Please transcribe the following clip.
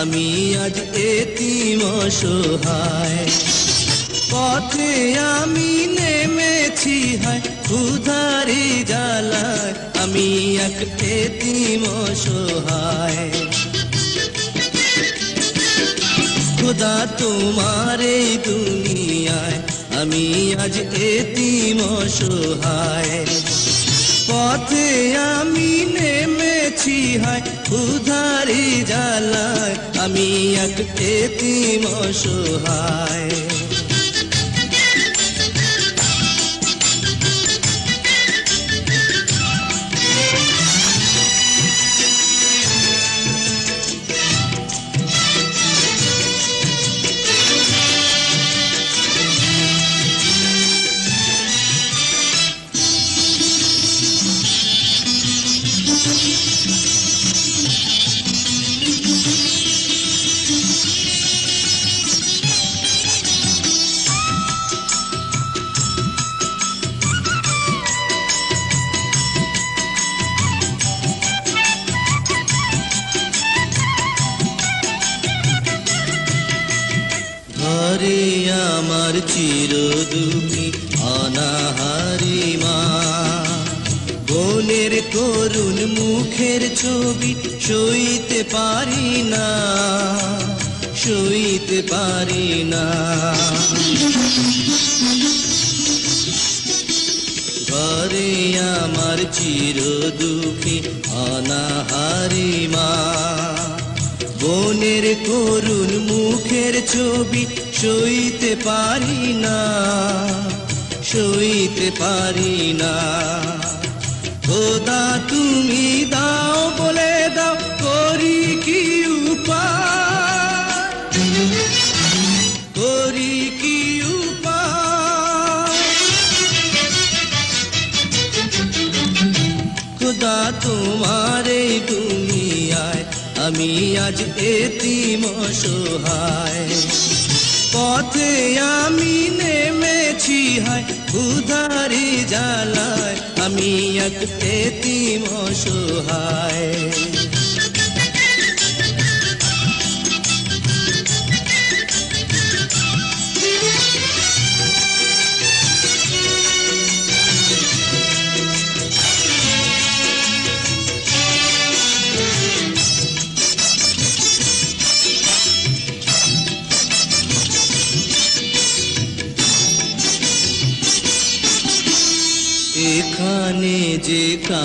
আমি আজ এতিম অসহায়। পথে আমি নেমেছি হায় ক্ষুধারি জ্বালায়। আমি এক এতিম অসহায়। খোদা তোমার এই দুনিয়ায়, আমি আজ এতিম অসহায়। পথে আমি নেমেছি হয় উধারি জ্বালায় আমি এক এতিম অসহায়। ঘরে আমার চির দুঃখী, অনাহারি মা। বোনের করুণ মুখের ছবি সইতে পারি না, সইতে পারি না। ঘরে আমার চির দুঃখী, অনাহারি মা। বোনের করুণ মুখের ছবি সইতে পারি না, সইতে পারি না। খোদা, তুমি দাও বলে দাও, করি কি উপায়? করি কি তোমার দুনিয়ায় আমি আজ এতিম অসহায়। পথে আমি নেমেছি হয় উধারি জ্বালায়। আমি এক এতিম অসহায়। যেখানে কা